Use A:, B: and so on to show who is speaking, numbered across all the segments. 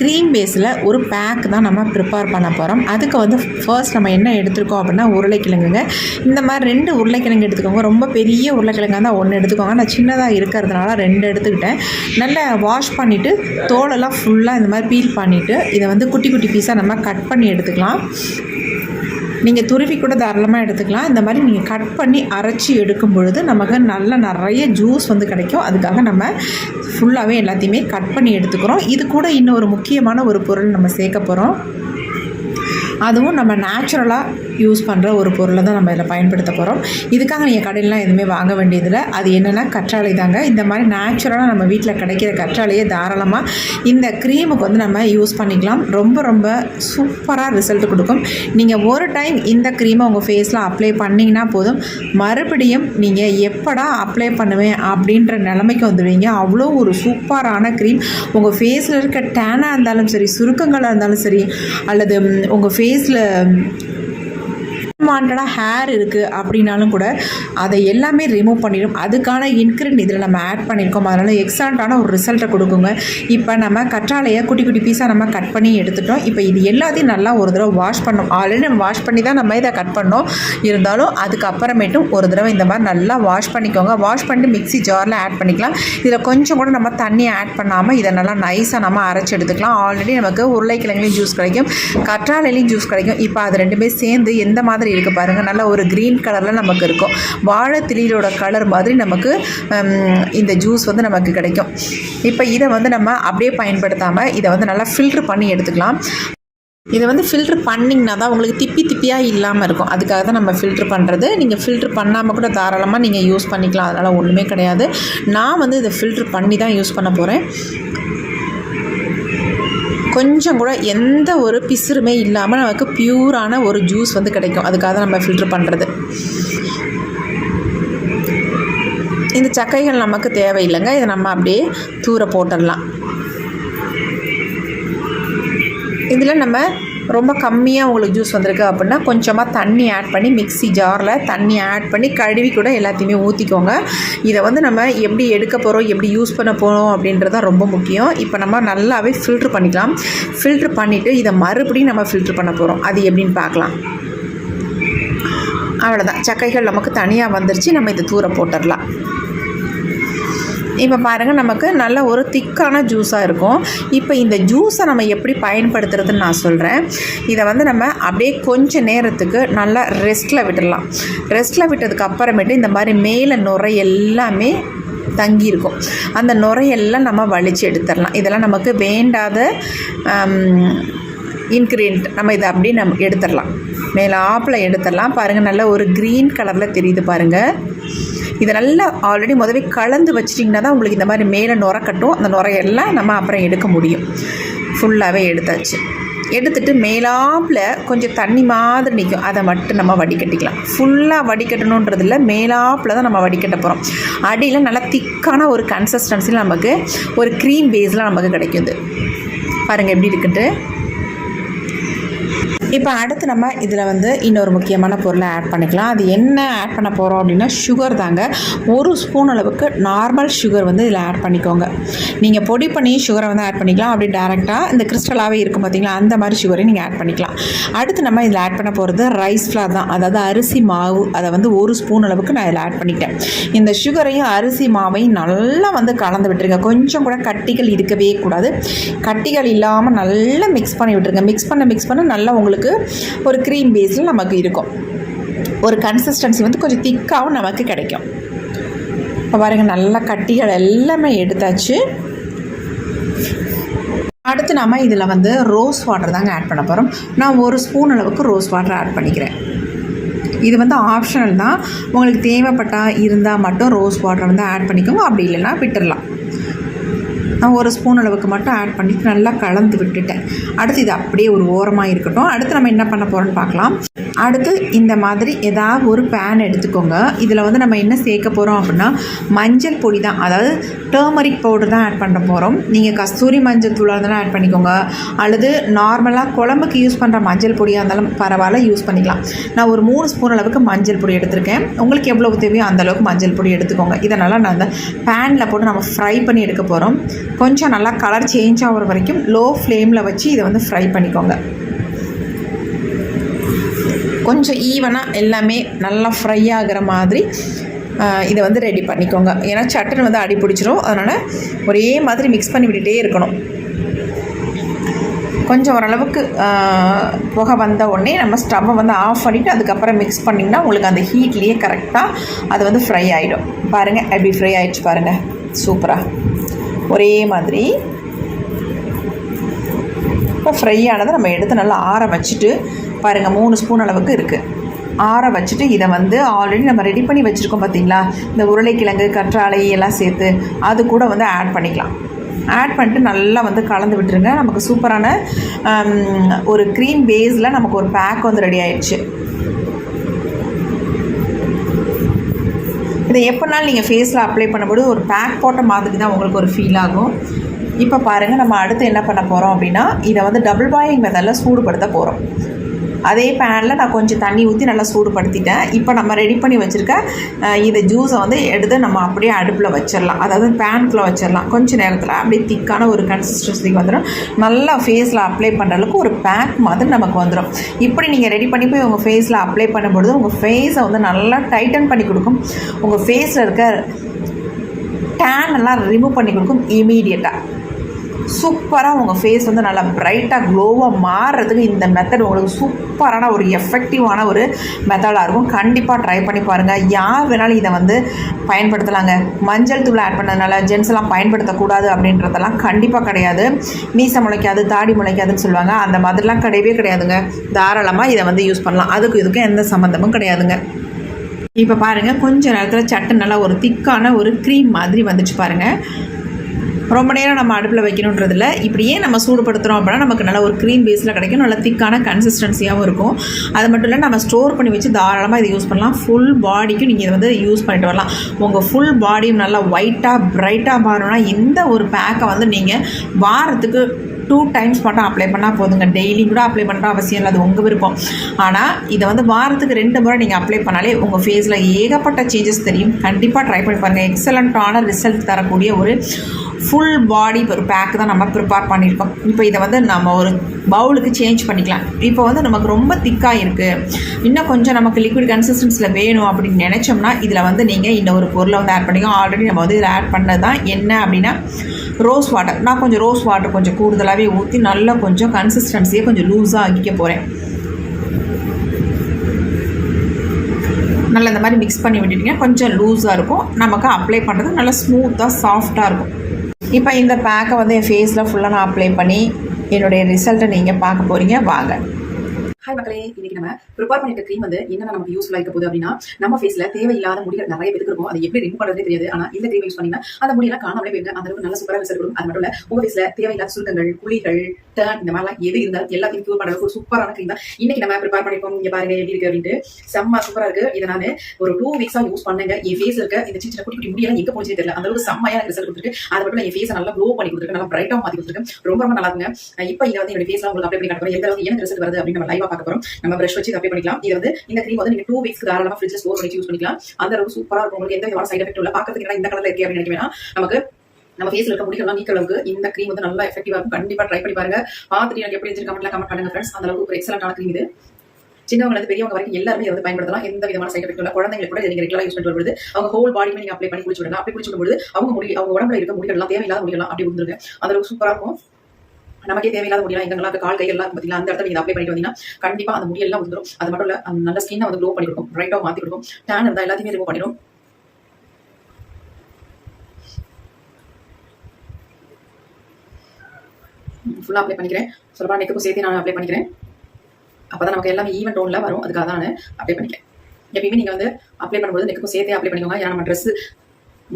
A: Cream பேஸில் ஒரு back தான் நம்ம ப்ரிப்பேர் பண்ண போகிறோம் அதுக்கு வந்து ஃபர்ஸ்ட் நம்ம என்ன எடுத்துருக்கோம் அப்படின்னா உருளைக்கிழங்குங்க. இந்த மாதிரி ரெண்டு உருளைக்கிழங்கு எடுத்துக்கோங்க. ரொம்ப பெரிய உருளைக்கிழங்காக தான் ஒன்று எடுத்துக்கோங்க. நான் சின்னதாக இருக்கிறதுனால ரெண்டு எடுத்துக்கிட்டேன். நல்லா வாஷ் பண்ணிவிட்டு தோலெல்லாம் ஃபுல்லாக இந்த மாதிரி பீல் பண்ணிவிட்டு இதை வந்து குட்டி குட்டி பீஸாக நம்ம கட் பண்ணி எடுத்துக்கலாம். நீங்கள் துருவி கூட தாராளமாக எடுத்துக்கலாம். இந்த மாதிரி நீங்கள் கட் பண்ணி அரைச்சி எடுக்கும் பொழுது நமக்கு நல்ல நிறைய ஜூஸ் வந்து கிடைக்கும். அதுக்காக நம்ம ஃபுல்லாகவே எல்லாத்தையுமே கட் பண்ணி எடுத்துக்கிறோம். இது கூட இன்னும் ஒரு முக்கியமான ஒரு பொருள் நம்ம சேர்க்க போகிறோம் அதுவும் நம்ம நேச்சுரலாக யூஸ் பண்ணுற ஒரு பொருளை தான் நம்ம இதில் பயன்படுத்த போகிறோம் இதுக்காக நீங்கள் கடையிலலாம் எதுவுமே வாங்க வேண்டியதில்லை. அது என்னென்னா கற்றாழை தாங்க. இந்த மாதிரி நேச்சுரலாக நம்ம வீட்டில் கிடைக்கிற கற்றாழையை தாராளமாக இந்த க்ரீமுக்கு வந்து நம்ம யூஸ் பண்ணிக்கலாம். ரொம்ப ரொம்ப சூப்பராக ரிசல்ட் கொடுக்கும். நீங்கள் ஒரு டைம் இந்த க்ரீமை உங்கள் ஃபேஸில் அப்ளை பண்ணிங்கன்னா போதும். மறுபடியும் நீங்கள் எப்படா அப்ளை பண்ணுவேன் அப்படின்ற நிலைமைக்கு வந்துடுவீங்க. அவ்வளோ ஒரு சூப்பரான க்ரீம் உங்கள் ஃபேஸில் இருக்க டேனாக இருந்தாலும் சரி சுருக்கங்களாக இருந்தாலும் சரி அல்லது உங்கள் ஃபேஸில் அன்வான்டாக ஹேர் இருக்குது அப்படின்னாலும் கூட அதை எல்லாமே ரிமூவ் பண்ணிடும் அதுக்கான இன்க்ரீடியன்ட் இதில் நம்ம ஆட் பண்ணியிருக்கோம் அதனால் எக்ஸலண்ட்டான ஒரு ரிசல்ட்டை கொடுக்குங்க. இப்போ நம்ம கற்றாழையை குட்டி குட்டி பீஸாக நம்ம கட் பண்ணி எடுத்துட்டோம். இப்போ இது எல்லாத்தையும் நல்லா ஒரு தடவை வாஷ் பண்ணோம் ஆல்ரெடி நம்ம வாஷ் பண்ணி தான் நம்ம இதை கட் பண்ணோம். இருந்தாலும் அதுக்கப்புறமேட்டும் ஒரு தடவை இந்த மாதிரி நல்லா வாஷ் பண்ணிக்கோங்க. வாஷ் பண்ணிட்டு மிக்ஸி ஜாரில் ஆட் பண்ணிக்கலாம். இதில் கொஞ்சம் கூட நம்ம தண்ணி ஆட் பண்ணாமல் இதை நல்லா நைஸாக நம்ம அரைச்சி எடுத்துக்கலாம். ஆல்ரெடி நமக்கு உருளைக்கிழங்குலையும் ஜூஸ் கிடைக்கும். கற்றாழையிலையும் ஜூஸ் கிடைக்கும். இப்போ அது ரெண்டுமே சேர்ந்து எந்த மாதிரி இருக்குது பாருங்கள் நல்ல ஒரு க்ரீன் கலரில் நமக்கு இருக்கும். வாழைத்திளியோட கலர் மாதிரி நமக்கு இந்த ஜூஸ் வந்து நமக்கு கிடைக்கும். இப்போ இதை வந்து நம்ம அப்படியே பயன்படுத்தாமல் இதை வந்து நல்லா ஃபில்ட்ரு பண்ணி எடுத்துக்கலாம். இதை வந்து ஃபில்ட்ரு பண்ணிங்கன்னா தான் உங்களுக்கு திப்பி திப்பியாக இல்லாமல் இருக்கும். அதுக்காக தான் நம்ம ஃபில்ட்ரு பண்ணுறது நீங்கள் ஃபில்ட்ரு பண்ணாமல் கூட தாராளமாக நீங்கள் யூஸ் பண்ணிக்கலாம். அதனால் ஒன்றுமே கிடையாது. நான் வந்து இதை ஃபில்ட்ரு பண்ணி தான் யூஸ் பண்ண போகிறேன் கொஞ்சம் கூட எந்த ஒரு பிசுறுமே இல்லாமல் நமக்கு பியூரான ஒரு ஜூஸ் வந்து கிடைக்கும். அதுக்காக தான் நம்ம ஃபில்ட்ரு பண்ணுறது இந்த சக்கைகள் நமக்கு தேவையில்லைங்க. இதை நம்ம அப்படியே தூர போட்டுடலாம். இதில் நம்ம ரொம்ப கம்மியாக உங்களுக்கு ஜூஸ் வந்திருக்கு அப்படின்னா கொஞ்சமாக தண்ணி ஆட் பண்ணி மிக்ஸி ஜாரில் தண்ணி ஆட் பண்ணி கழுவி கூட எல்லாத்தையுமே ஊற்றிக்கோங்க இதை வந்து நம்ம எப்படி எடுக்க போகிறோம் எப்படி யூஸ் பண்ண போகிறோம் அப்படின்றது தான் ரொம்ப முக்கியம். இப்போ நம்ம நல்லாவே ஃபில்ட்ரு பண்ணிக்கலாம். ஃபில்ட்ரு பண்ணிவிட்டு இதை மறுபடியும் நம்ம ஃபில்ட்ரு பண்ண போகிறோம் அது எப்படின்னு பார்க்கலாம். அவ்வளோதான் சக்கைகள் நமக்கு தனியாக வந்துருச்சு. நம்ம இதை தூர போட்டுடலாம். இப்போ பாருங்கள் நமக்கு நல்ல ஒரு திக்கான ஜூஸாக இருக்கும். இப்போ இந்த ஜூஸை நம்ம எப்படி பயன்படுத்துறதுன்னு நான் சொல்கிறேன் இதை வந்து நம்ம அப்படியே கொஞ்ச நேரத்துக்கு நல்லா ரெஸ்ட்டில் விட்டுடலாம் ரெஸ்ட்டில் விட்டதுக்கு அப்புறமேட்டு இந்த மாதிரி மேலே நுரை எல்லாமே தங்கியிருக்கும். அந்த நுரையெல்லாம் நம்ம வலிச்சு எடுத்துடலாம். இதெல்லாம் நமக்கு வேண்டாத இன்க்ரீடியன்ட் நம்ம இதை அப்படியே நம்ம எடுத்துடலாம். மேலே ஆப்பில் எடுத்துடலாம். பாருங்கள் நல்ல ஒரு க்ரீன் கலரில் தெரியுது பாருங்கள் இதை நல்லா ஆல்ரெடி முதவே கலந்து வச்சிட்டிங்கன்னா தான் உங்களுக்கு இந்த மாதிரி மேலே நுர கட்டும் அந்த நுரையெல்லாம் நம்ம அப்புறம் எடுக்க முடியும். ஃபுல்லாகவே எடுத்தாச்சு. எடுத்துட்டு மேலாப்பில் கொஞ்சம் தண்ணி மாதிரி நிற்கும் அதை மட்டும் நம்ம வடிகட்டிக்கலாம். ஃபுல்லாக வடிகட்டணுன்றதில் மேலாப்பில் தான் நம்ம வடிகட்ட போகிறோம் அடியில் நல்லா திக்கான ஒரு கன்சிஸ்டன்சியில் நமக்கு ஒரு க்ரீம் பேஸில் நமக்கு கிடைக்குது. பாருங்கள் எப்படி இருக்குன்ட்டு இப்போ அடுத்து நம்ம இதில் வந்து இன்னொரு முக்கியமான பொருளை ஆட் பண்ணிக்கலாம். அது என்ன ஆட் பண்ண போகிறோம் அப்படின்னா சுகர் தாங்க. ஒரு ஸ்பூன் அளவுக்கு நார்மல் சுகர் வந்து இதில் ஆட் பண்ணிக்கோங்க. நீங்கள் பொடி பண்ணி சுகரை வந்து ஆட் பண்ணிக்கலாம். அப்படி டேரெக்டாக இந்த கிறிஸ்டலாகவே இருக்கும் பார்த்தீங்களா அந்த மாதிரி சுகரை நீங்கள் ஆட் பண்ணிக்கலாம். அடுத்து நம்ம இதில் ஆட் பண்ண போகிறது ரைஸ் ஃப்ளார் தான். அதாவது அரிசி மாவு. அதை வந்து ஒரு ஸ்பூன் அளவுக்கு நான் இதில் ஆட் பண்ணிட்டேன். இந்த சுகரையும் அரிசி மாவையும் நல்லா வந்து கலந்து விட்டுருங்க. கொஞ்சம் கூட கட்டிகள் இருக்கவே கூடாது. கட்டிகள் இல்லாமல் நல்லா மிக்ஸ் பண்ணி விட்டுருங்க. மிக்ஸ் பண்ண மிக்ஸ் பண்ண நல்லா உங்களுக்கு ஒரு க்ரீம் பேஸில் நமக்கு இருக்கும். ஒரு கன்சிஸ்டன்சி வந்து கொஞ்சம் திக்காகவும் நமக்கு கிடைக்கும். இப்போ பாருங்கள் நல்லா கட்டிகள் எல்லாமே எடுத்தாச்சு. அடுத்து நம்ம இதில் வந்து ரோஸ் வாட்டர் தாங்க ஆட் பண்ண போகிறோம் நான் ஒரு ஸ்பூன் அளவுக்கு ரோஸ் வாட்டர் ஆட் பண்ணிக்கிறேன். இது வந்து ஆப்ஷனல் தான். உங்களுக்கு தேவைப்பட்டால் இருந்தால் மட்டும் ரோஸ் வாட்டர் வந்து ஆட் பண்ணிக்கோங்க. அப்படி இல்லைன்னா விட்டுடலாம் ஒரு ஸ்பூன் அளவுக்கு மட்டும் ஆட் பண்ணிவிட்டு நல்லா கலந்து விட்டுட்டேன். அடுத்து இது அப்படியே ஒரு ஓரமாக இருக்கட்டும். அடுத்து நம்ம என்ன பண்ண போகிறோம்னு பார்க்கலாம். அடுத்து இந்த மாதிரி ஏதாவது ஒரு பேன் எடுத்துக்கோங்க. இதில் வந்து நம்ம என்ன சேர்க்க போகிறோம் அப்படின்னா மஞ்சள் பொடி தான். அதாவது டேர்மரிக் பவுடர் தான் ஆட் பண்ண போகிறோம் நீங்கள் கஸ்தூரி மஞ்சள் தூளாக இருந்தாலும் ஆட் பண்ணிக்கோங்க. அல்லது நார்மலாக குழம்புக்கு யூஸ் பண்ணுற மஞ்சள் பொடியாக இருந்தாலும் பரவாயில்ல யூஸ் பண்ணிக்கலாம். நான் ஒரு மூணு ஸ்பூன் அளவுக்கு மஞ்சள் பொடி எடுத்திருக்கேன். உங்களுக்கு எவ்வளோ தேவையோ அந்தளவுக்கு மஞ்சள் பொடி எடுத்துக்கோங்க. இதனால் நான் அந்த பேனில் போட்டு நம்ம ஃப்ரை பண்ணி எடுக்க போகிறோம் கொஞ்சம் நல்லா கலர் சேஞ்ச் ஆகிற வரைக்கும் லோ ஃப்ளேமில் வச்சு இதை வந்து ஃப்ரை பண்ணிக்கோங்க. கொஞ்சம் ஈவனாக எல்லாமே நல்லா ஃப்ரை ஆகிற மாதிரி இதை வந்து ரெடி பண்ணிக்கோங்க. ஏன்னா சட்டன் வந்து அடி பிடிச்சிரும். அதனால் ஒரே மாதிரி மிக்ஸ் பண்ணி விட்டுட்டே இருக்கணும். கொஞ்சம் ஓரளவுக்கு புகை வந்த உடனே நம்ம ஸ்டவ்வை வந்து ஆஃப் பண்ணிவிட்டு அதுக்கப்புறம் மிக்ஸ் பண்ணிங்கன்னா உங்களுக்கு அந்த ஹீட்லேயே கரெக்டாக அது வந்து ஃப்ரை ஆகிடும் பாருங்கள் எப்படி ஃப்ரை ஆகிடுச்சு பாருங்கள் சூப்பராக ஒரே மாதிரி. இப்போ ஃப்ரை ஆனதை நம்ம எடுத்து நல்லா ஆற வச்சுட்டு பாருங்கள் மூணு ஸ்பூன் அளவுக்கு இருக்குது ஆற வச்சுட்டு இதை வந்து ஆல்ரெடி நம்ம ரெடி பண்ணி வச்சுருக்கோம் பார்த்தீங்களா இந்த உருளைக்கிழங்கு கற்றாழை எல்லாம் சேர்த்து அது கூட வந்து ஆட் பண்ணிக்கலாம். ஆட் பண்ணிட்டு நல்லா வந்து கலந்து விட்டுருங்க. நமக்கு சூப்பரான ஒரு க்ரீம் பேஸில் நமக்கு ஒரு பேக் வந்து ரெடி ஆயிடுச்சு. இதை எப்போனாலும் நீங்கள் ஃபேஸில் அப்ளை பண்ணும்போது ஒரு பேக் போட்ட மாதிரி தான் உங்களுக்கு ஒரு ஃபீல் ஆகும். இப்போ பாருங்கள் நம்ம அடுத்து என்ன பண்ண போகிறோம் அப்படின்னா இதை வந்து டபுள் பாயிங் மெத்தடில் சூடுபடுத்த போகிறோம் அதே பேனில் நான் கொஞ்சம் தண்ணி ஊற்றி நல்லா சூடுபடுத்திட்டேன். இப்போ நம்ம ரெடி பண்ணி வச்சுருக்க இதை இந்த ஜூஸை வந்து எடுத்து நம்ம அப்படியே அடுப்பில் வச்சிடலாம் அதாவது பேனுக்குள்ளே வச்சிடலாம் கொஞ்சம் நேரத்தில் அப்படியே திக்கான ஒரு கன்சிஸ்டன்சிக்கு வந்துடும் நல்லா ஃபேஸில் அப்ளை பண்ணுற அளவுக்கு ஒரு பேக் மாதிரி நமக்கு வந்துடும் இப்படி நீங்கள் ரெடி பண்ணி போய் உங்கள் ஃபேஸில் அப்ளை பண்ணும்பொழுது உங்கள் ஃபேஸை வந்து நல்லா டைட்டன் பண்ணி கொடுக்கும். உங்கள் ஃபேஸில் இருக்க டேன் எல்லாம் ரிமூவ் பண்ணி கொடுக்கும் இமீடியட்டாக சூப்பராக உங்கள் ஃபேஸ் வந்து நல்லா ப்ரைட்டாக க்ளோவாக மாறுறதுக்கு இந்த மெத்தட் உங்களுக்கு சூப்பரான ஒரு எஃபெக்டிவான ஒரு மெத்தடாக இருக்கும். கண்டிப்பாக ட்ரை பண்ணி பாருங்கள் யார் வேணாலும் இதை வந்து பயன்படுத்தலாங்க. மஞ்சள் தூள் ஆட் பண்ணதுனால ஜென்ஸ் எல்லாம் பயன்படுத்தக்கூடாது அப்படின்றதெல்லாம் கண்டிப்பாக கிடையாது. மீசை முளைக்காது தாடி முளைக்காதுன்னு சொல்லுவாங்க. அந்த மாதிரிலாம் கிடையவே கிடையாதுங்க. தாராளமாக இதை வந்து யூஸ் பண்ணலாம். அதுக்கு இதுக்கும் எந்த சம்மந்தமும் கிடையாதுங்க. இப்போ பாருங்கள் கொஞ்ச நேரத்தில் சட்டு நல்லா ஒரு திக்கான ஒரு க்ரீம் மாதிரி வந்துச்சு பாருங்கள் ரொம்ப நேரம் நம்ம அடுப்பில் வைக்கணுன்றதில்ல இப்படியே நம்ம சூடுபடுத்துகிறோம் அப்படின்னா நமக்கு நல்ல ஒரு க்ரீம் பேஸில் கிடைக்கும் நல்ல திக்கான கன்சிஸ்டன்சியாகவும் இருக்கும். அது மட்டும் இல்லை நம்ம ஸ்டோர் பண்ணி வச்சு தாராளமாக இதை யூஸ் பண்ணலாம். ஃபுல் பாடிக்கும் நீங்கள் இதை வந்து யூஸ் பண்ணிட்டு வரலாம். உங்கள் ஃபுல் பாடியும் நல்லா ஒயிட்டாக ப்ரைட்டாக மாறணும்னா இந்த ஒரு பேக்கை வந்து நீங்கள் வாரத்துக்கு டூ டைம்ஸ் மட்டும் அப்ளை பண்ணால் போதுங்க. டெய்லி கூட அப்ளை பண்ணுற அவசியம் இல்லை. அது உங்கள் விருப்பம். ஆனால் இதை வந்து வாரத்துக்கு ரெண்டு முறை நீங்கள் அப்ளை பண்ணாலே உங்கள் ஃபேஸில் ஏகப்பட்ட சேஞ்சஸ் தெரியும். கண்டிப்பாக ட்ரை பண்ணி பாருங்கள் எக்ஸலண்ட்டான ரிசல்ட் தரக்கூடிய ஒரு ஃபுல் பாடி ஒரு பேக் தான் நம்ம ப்ரிப்பேர் பண்ணியிருக்கோம். இப்போ இதை வந்து நம்ம ஒரு பவுலுக்கு சேஞ்ச் பண்ணிக்கலாம். இப்போ வந்து நமக்கு ரொம்ப திக்காக இருக்குது இன்னும் கொஞ்சம் நமக்கு லிக்விட் கன்சிஸ்டன்ஸில் வேணும் அப்படின்னு நினச்சோம்னா இதில் வந்து நீங்கள் இந்த ஒரு பொருளை வந்து ஆட் பண்ணிக்கோ ஆல்ரெடி நம்ம வந்து இதில் ஆட் பண்ணது தான் என்ன அப்படின்னா ரோஸ் வாட்டர் நான் கொஞ்சம் ரோஸ் வாட்டர் கொஞ்சம் கூடுதலாகவே ஊற்றி நல்லா கொஞ்சம் கன்சிஸ்டன்சியை கொஞ்சம் லூஸாக ஆக்கிக்க போகிறேன் நல்லா இந்த மாதிரி மிக்ஸ் பண்ணி விட்டுட்டிங்க கொஞ்சம் லூஸாக இருக்கும். நமக்கு அப்ளை பண்ணுறது நல்லா ஸ்மூத்தாக சாஃப்டாக இருக்கும். இப்போ இந்த பேக்கை வந்து என் ஃபேஸில் ஃபுல்லாக நான் அப்ளை பண்ணி என்னுடைய ரிசல்ட்டை நீங்கள் பார்க்க போகிறீங்க வாங்க.
B: ஹாய் மக்களே இன்னைக்கு நம்ம ப்ரிப்பேர் பண்ணிட்ட க்ரீம் வந்து என்ன நமக்கு யூஸ்ஃபுல்லா இருக்க போகுது அப்படின்னா நம்ம ஃபேஸ்ல தேவையில்லாத முடிகள் நிறைய பேருக்கு இருக்கும். அதை எப்படி ரிமூவ் பண்றதே தெரியாது. ஆனா இந்த க்ரீம் யூஸ் பண்ணீங்கன்னா அந்த முடியெல்லாம் காணாமலே போயிருங்க அந்த அளவுக்கு நல்ல சூப்பரா ரிசல்ட் கொடுக்கும். அது மட்டும் இல்ல உங்க ஃபேஸ்ல தேவையில்லாத சுருக்கங்கள் குழிகள் டர்ன் இந்த மாதிரிலாம் எது இருந்தாலும் எல்லாத்தையும் க்யூர் பண்ணுறது ஒரு சூப்பரான க்ரீம் தான். இன்னைக்கு நம்ம ப்ரிப்பேர் பண்ணிருக்கோம். இங்க பாருங்க எப்படி இருக்கு அப்படின்ட்டு. செம்ம சூப்பரா இருக்கு. இதை நான் ஒரு டூ வீக்ஸா யூஸ் பண்ணுங்க. என் ஃபேஸ் இருக்க இந்த சின்ன சின்ன குட்டி குட்டி முடியெல்லாம் எங்க போச்சு தெரியல. அந்த அளவுக்கு செம்மையா எனக்கு ரிசல்ட் கொடுத்துருக்கு. அது மட்டும் என் ஃபேஸை நல்லா க்ளோ பண்ணி கொடுத்துருக்கு. நல்லா பிரைட்டா மாத்தி கொடுத்துருக்கு. ரொம்ப ரொம்ப நல்லா இருக்குங்க. இப்போ இதை வந்து என்னோட ஃபேஸ்லாம் உங்களுக்கு அப்ளை பண்ணி காட்டுறோம் எந்த அளவுக்கு எனக்கு ரிசல்ட் வருது அப்படின்னு நம்ம லைவா பார்க்க போறோம். நம்ம ப்ரஷ் வச்சு அப்ளை பண்ணிக்கலாம். இது வந்து இந்த கிரீம் வந்து நீங்க டூ வீக்ஸ் தாராளமா ஃப்ரிட்ஜ் ஸ்டோர் பண்ணி யூஸ் பண்ணிக்கலாம். அந்த அளவுக்கு சூப்பரா இருக்கும். உங்களுக்கு எந்த விதமான சைட் எஃபெக்ட் இல்ல. பாக்கிறதுக்கு இந்த கலர்ல இருக்கு அப்படின்னு நினைக்க நமக்கு நம்ம ஃபேஸ்ல இருக்க முடிக்கலாம் நீக்க அளவுக்கு இந்த கிரீம் வந்து நல்லா எஃபெக்டிவா இருக்கும். கண்டிப்பா ட்ரை பண்ணி பாருங்க. பார்த்துட்டு எனக்கு எப்படி இருந்துச்சு கமெண்ட்ல கமெண்ட் பண்ணுங்க ஃப்ரெண்ட்ஸ் அந்த அளவுக்கு ஒரு எக்ஸலண்டான கிரீம் இது. சின்னவங்க பெரியவங்க வரைக்கும் எல்லாருமே வந்து பயன்படுத்தலாம். எந்த விதமான சைட் எஃபெக்ட் இல்லை. குழந்தைங்களுக்கு கூட நீங்க ரெகுலரா யூஸ் பண்ணி வருது அவங்க ஹோல் பாடியுமே நீங்க அப்ளை பண்ணி குளிச்சு விடுங்க அப்படி குளிச்சு விடும்போது அவங்க முடி அவங்க உடம்புல இருக்க முடியலாம் தேவையில்லாத முடியலாம் அப்படி வந்துருங்க அந்த அளவுக்கு சூப்பரா இருக்கும். நமக்கே தேவையில்லாத முடியலாம் எங்கெல்லாம் கால் கை எல்லாம் பார்த்தீங்களா அந்த இடத்துல அப்ளை பண்ணிட்டு வந்தீங்கன்னா கண்டிப்பா அந்த முடியெல்லாம் வந்துடும் அது மட்டும் இல்ல அந்த நல்ல ஸ்கின்னை வந்து க்ளோ பண்ணி கொடுக்கும். பிரைட்டாக மாத்தி கொடுக்கும். டேன் இருந்தால் எல்லாத்தையுமே ரிமூவ் பண்ணிடும் ஃபுல்லாக அப்ளை பண்ணிக்கிறேன். சொல்லப்பா நெக்குக்கும் சேர்த்து நான் அப்ளை பண்ணிக்கிறேன். அப்பதான் நமக்கு எல்லாமே ஈவன் டோனில் வரும். அதுக்காக தான் நான் அப்ளை பண்ணிக்கிறேன். எப்பயுமே நீங்க வந்து அப்ளை பண்ணும்போது நெக்குக்கும் சேர்த்தே அப்ளை பண்ணிக்கோங்க. ஏன்னா நம்ம ட்ரெஸ்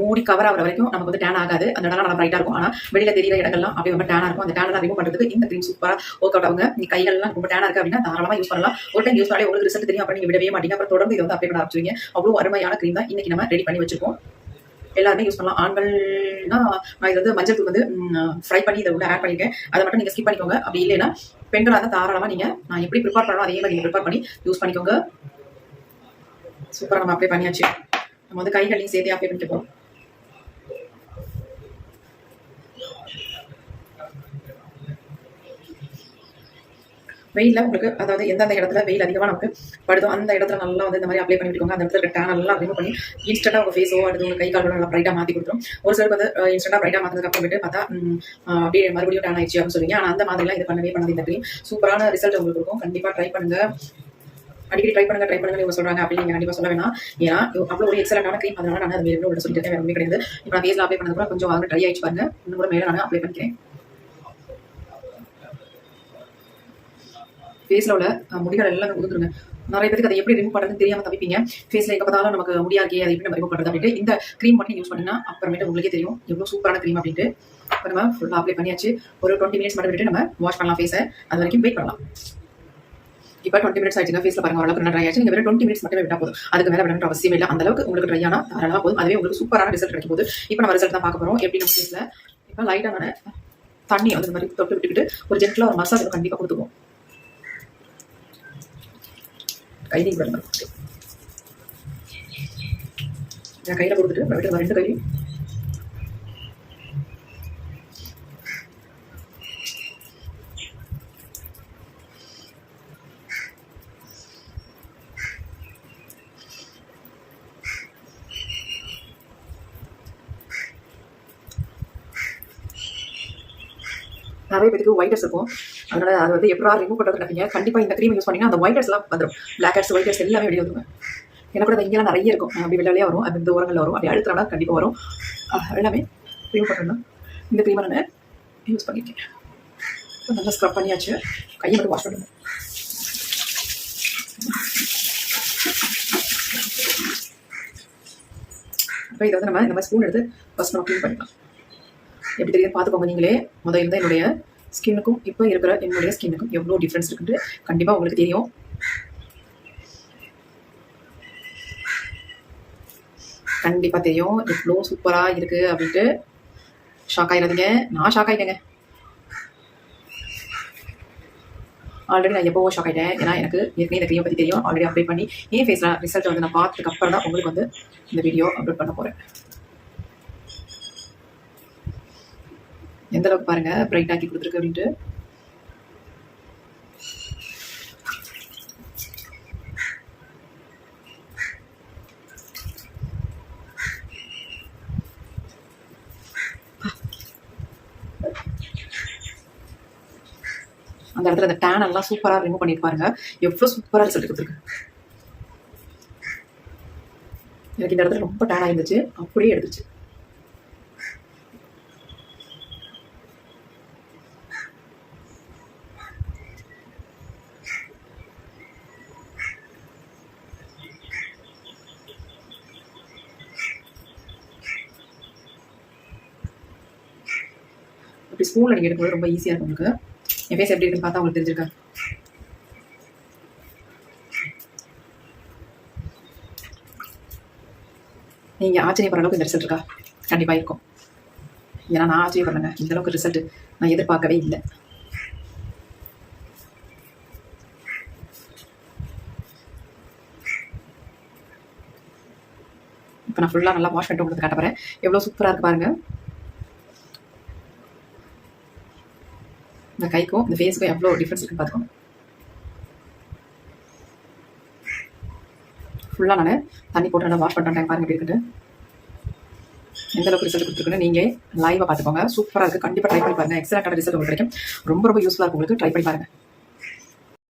B: மூடி கவர் ஆகிற வரைக்கும் நமக்கு வந்து டேன் ஆகாது. அந்த இடம் நல்லா பிரைட்டா இருக்கும். ஆனா வெளியில தெரியிற இடங்கள்லாம் அப்படி ரொம்ப டேனா இருக்கும். அந்த டேன் ரிமூவ் பண்றதுக்கு இந்த க்ரீம் சூப்பரா ஒர்க் அவுட் ஆகுங்க. நீ கைகள்லாம் ரொம்ப டேனா இருக்கு அப்படின்னா தாராளமா யூஸ் பண்ணலாம். ஒரு டைம் யூஸ் பண்ணாலே உங்களுக்கு ரிசல்ட் தெரியும். அப்புறம் நீங்க விடவே மாட்டீங்க. அப்புறம் தொடர்ந்து இதை வந்து அப்ளை பண்ண ஆரம்பிச்சுவீங்க அவ்வளவு அருமையான க்ரீம் தான் இன்னைக்கு நம்ம ரெடி பண்ணி வச்சிருக்கோம். எல்லாருமே யூஸ் பண்ணலாம். ஆண்கள்னா நான் இது வந்து மஞ்சள் தூள் வந்து ஃப்ரை பண்ணி இதை உள்ள ஆட் பண்ணிருக்கேன். அதை மட்டும் நீங்க ஸ்கிப் பண்ணிக்கோங்க. அப்படி இல்லைன்னா பெண்களாக தான் தாராளமா நீங்க நான் எப்படி ப்ரிப்பேர் பண்ணணும் அதே மாதிரி ப்ரிப்பேர் பண்ணி யூஸ் பண்ணிக்கோங்க. சூப்பராக நம்ம அப்ளை பண்ணியாச்சு. நம்ம வந்து கைகளையும் சேர்த்து அப்ளை பண்ணிட்டு போகிறோம் வெயிலில் உங்களுக்கு அதாவது எந்தெந்த இடத்துல வெயில் அதிகமாக நமக்கு படுதோ அந்த இடத்துல நல்லா வந்து இந்த மாதிரி அப்ளை பண்ணி அந்த இடத்துல இருக்க டேன் நல்லா ரிமூவ் பண்ணி இன்ஸ்டன்ட்டாக உங்கள் ஃபேஸோ அடுத்து உங்கள் கை காலோ நல்லா பிரைட்டாக மாற்றி கொடுத்துரும். ஒரு சிலருக்கு வந்து இன்ஸ்டன்ட்டாக பிரைட்டாக மாற்றினதுக்கு அப்புறமேட்டு பார்த்தா அப்படியே மறுபடியும் டேன் ஆயிடுச்சு அப்படின்னு சொல்லுவீங்க. ஆனால் அந்த மாதிரிலாம் இது பண்ணவே பண்ணாது இந்த க்ரீம் சூப்பரான ரிசல்ட் உங்களுக்கு இருக்கும் கண்டிப்பாக ட்ரை பண்ணுங்க. அடிக்கடி ட்ரை பண்ணுங்க ட்ரை பண்ணுங்க இவங்க சொல்றாங்க அப்படின்னு நீங்க கண்டிப்பா சொல்ல வேணாம். ஏன்னா இது அவ்வளவு ஒரு எக்ஸலண்டான கிரீம் அதனால நான் அது வேறு சொல்லிட்டு வேற ஒண்ணுமே கிடையாது. இப்போ நான் ஃபேஸ்ல அப்ளை பண்ணது கூட கொஞ்சம் வாங்க ட்ரை ஆயிடுச்சு பாருங்க. இன்னும் கூட மேலே நான் அப்ளை பண்ணிக்கிறேன். ஃபேஸில் உள்ள முடிகள் எல்லாம் கொடுத்துருங்க. நிறைய பேருக்கு அதை எப்படி ரிமூவ் பண்ணுறதுன்னு தெரியாம தவிப்பீங்க ஃபேஸில் எங்க பார்த்தாலும் நமக்கு முடியாக்கே அதை எப்படி நம்ம ரிமூவ் பண்ணுறது அப்படின்ட்டு இந்த க்ரீம் மட்டும் யூஸ் பண்ணினா அப்புறமேட்டு உங்களுக்கே தெரியும் எவ்வளோ சூப்பரான க்ரீம் அப்படின்ட்டு. இப்போ நம்ம ஃபுல்லாக அப்ளை பண்ணியாச்சு. ஒரு டுவெண்ட்டி மினிட்ஸ் மட்டும் விட்டு நம்ம வாஷ் பண்ணலாம் ஃபேஸை அது வரைக்கும் வெயிட் பண்ணலாம். இப்போ டுவெண்ட்டி மினிட்ஸ் ஆயிடுச்சுங்க. ஃபேஸில் பாருங்க ஓரளவுக்கு ட்ரை ஆயிடுச்சு. நீங்கள் வெறும் டுவெண்ட்டி மினிட்ஸ் மட்டுமே விட்டா போதும். அதுக்கு மேலே விடணும் அவசியம் இல்லை. அந்த அளவுக்கு உங்களுக்கு ட்ரை ஆனால் தாராளமா போதும். அதுவே உங்களுக்கு சூப்பரான ரிசல்ட் கிடைக்கும் போது இப்போ நம்ம ரிசல்ட் தான் பார்க்க போகிறோம் எப்படி நம்ம ஃபேஸில் இப்போ லைட்டான தண்ணி வந்து இந்த மாதிரி தொட்டு விட்டுக்கிட்டு ஒரு ஜென்டலா ஒரு மசாஜ் கண்டிப்பாக கொடுத்துக்குவோம். கை நீங்க பாருங்க என் கையில கொடுத்துட்டு அப்புறம் ரெண்டு கையும் நிறைய பேருக்கு ஒயிட் இருக்கும். அதனால அது வந்து எப்படா ரிமூவ் பண்ணுறது நீங்கள் கண்டிப்பாக இந்த க்ரீம் யூஸ் பண்ணிங்கன்னா அந்த ஒயிட் ஹெட்ஸ்லாம் வந்துடும் பிளாக் ஹெட்ஸ் ஒயிட் ஹெட்ஸ் எல்லாமே வெளியே வந்துடும் எனக்கு கூட இங்கெல்லாம் நிறைய இருக்கும். அப்படி வெளியே வரும். அது இந்த ஓரங்களில் வரும். அப்படி அழுத்தினா கண்டிப்பாக வரும். எல்லாமே ரிமூவ் பண்ணணும் இந்த க்ரீமை நான் யூஸ் பண்ணியிருக்கேன் இப்போ நல்லா ஸ்க்ரப் பண்ணியாச்சு. கையை மட்டும் வாஷ் பண்ணணும் இப்போ இதை வந்து நம்ம இந்த மாதிரி ஸ்பூன் எடுத்து ஃபஸ்ட் நம்ம க்ளீன் பண்ணிக்கலாம். எப்படி தெரியுது? பார்த்துக்கோங்க நீங்களே. முதல் இருந்தால் என்னுடைய ஸ்கின்னுக்கும் இப்போ இருக்கிற என்னுடைய ஸ்கின்னுக்கும் எவ்வளோ டிஃப்ரென்ஸ் இருக்குன்ட்டு கண்டிப்பாக உங்களுக்கு தெரியும். கண்டிப்பாக தெரியும். எவ்வளோ சூப்பராக இருக்குது அப்படின்ட்டு ஷாக் ஆகிடாதீங்க நான் ஷாக் ஆகிட்டேங்க ஆல்ரெடி நான் எப்போவோ ஷாக் ஆகிட்டேன் ஏன்னா எனக்கு ஏற்கனவே இந்த க்ரீம் பற்றி தெரியும். ஆல்ரெடி அப்ளை பண்ணி என் ஃபேஸில் ரிசல்ட் வந்து நான் பார்த்ததுக்கு அப்புறம் தான் உங்களுக்கு வந்து இந்த வீடியோ அப்லோட் பண்ண போகிறேன் எந்த அளவுக்கு பாருங்க பிரைட் ஆக்கி கொடுத்துருக்கு அப்படின்ட்டு. அந்த இடத்துல அந்த டேன் எல்லாம் சூப்பராக ரிமூவ் பண்ணிருப்பாருங்க எவ்வளோ சூப்பராக ரிசல்ட் கொடுத்துருக்கு. எனக்கு இந்த இடத்துல ரொம்ப டேன் ஆயிருந்துச்சு. அப்படியே எடுத்துச்சு. அப்படி ஸ்பூனில் நீங்கள் எடுக்கும்போது ரொம்ப ஈஸியாக இருக்கும் உங்களுக்கு. என் ஃபேஸ் எப்படி இருக்குன்னு பார்த்தா உங்களுக்கு தெரிஞ்சிருக்கா? நீங்கள் ஆச்சரியப்படுற அளவுக்கு இந்த ரிசல்ட் இருக்கா? கண்டிப்பாக இருக்கும். ஏன்னா நான் ஆச்சரியப்படுறேங்க இந்த அளவுக்கு ரிசல்ட் நான் எதிர்பார்க்கவே இல்லை. இப்போ நான் ஃபுல்லாக நல்லா வாஷ் பண்ணிட்டு உங்களுக்கு காட்ட போகிறேன் எவ்வளோ சூப்பராக இருக்கு பாருங்க. கைக்கும் இந்த ஃபேஸ்க்கும் எவ்வளோ டிஃப்ரென்ஸ் இருக்குன்னு பார்த்துக்கோங்க. ஃபுல்லாக நான் தண்ணி போட்டு நல்லா வாஷ் பண்ணுறேன் பாருங்க எப்படி இருக்குது எந்த அளவுக்கு ரிசல்ட் கொடுத்துருக்குன்னு நீங்கள் லைவாக பார்த்துக்கோங்க. சூப்பராக இருக்குது கண்டிப்பாக ட்ரை பண்ணி பாருங்கள் எக்ஸலண்ட்டான ரிசல்ட் உங்களுக்கு கிடைக்கும். ரொம்ப ரொம்ப யூஸ்ஃபுல்லாக இருக்கும் உங்களுக்கு ட்ரை பண்ணி பாருங்க.